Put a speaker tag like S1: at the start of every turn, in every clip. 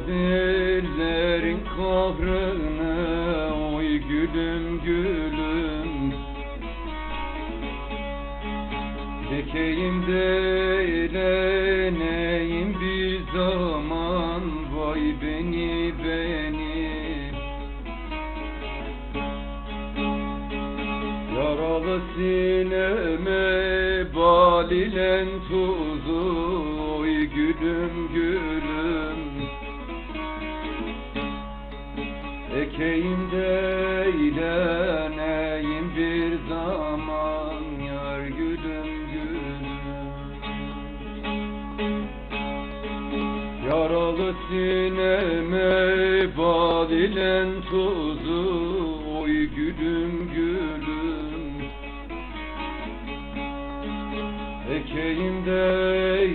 S1: kaderlerin kahrına Oy gülüm gülüm. Çekeyim de eğleneyim bir zaman Vay beni beni. Yaralı sineme bal ile tuzu Oy gülüm gülüm. Ekeyim de ileneyim bir zaman Yar gülüm gülüm. Yaralı sineme bal ile tuzu Oy gülüm gülüm. Ekeyim de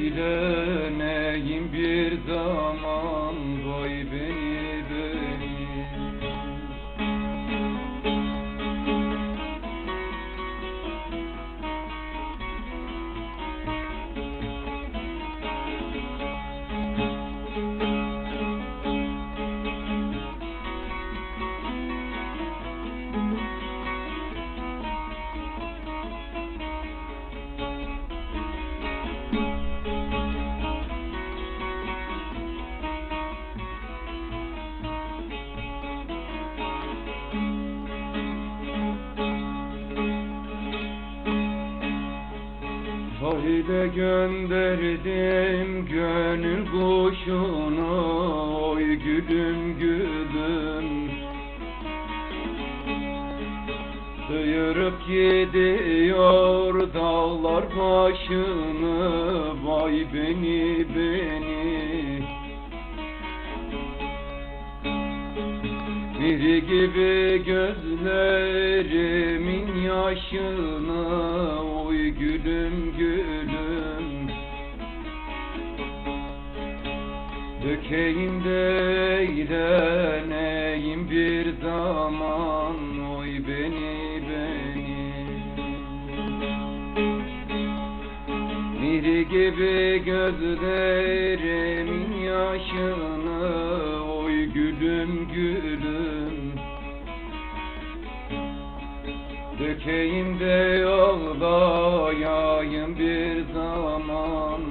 S1: Sahile gönderdim gönül kuşunu Oy gülüm gülüm. Sıyırıp gidiyor dağlar başını Vay beni beni. Biri gibi gözlerimin yaşını gülüm gülüm. Dökeyim de eğleneyim bir zaman Oy beni beni. Biri gibi gözlerimin yaşını Oy gülüm gülüm Dökeyim de ağlayayım bir zaman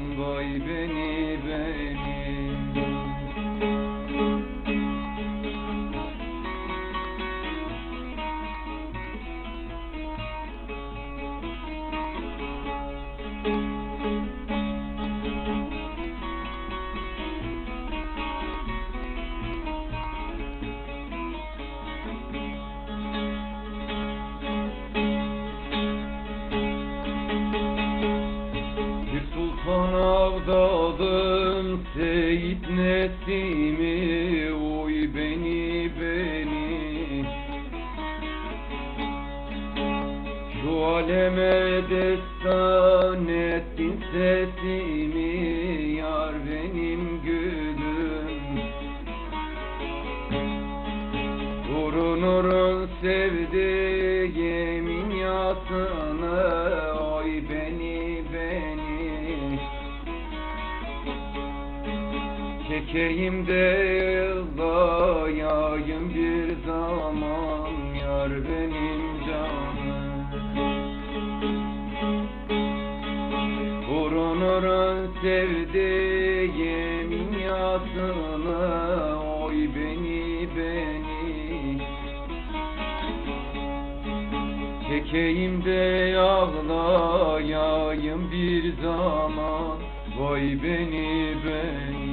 S1: avdadım Seyit Nesimi Oy beni beni. Şu aleme destan ettin sesimi Yar benim gülüm. Urun urun sevdiğimin yasını Çekeyim de yıldayayım bir zaman Yar benim canım. Urun urun sevdiğimin yasını Oy beni beni. Çekeyim de ağlayayım bir zaman Vay beni beni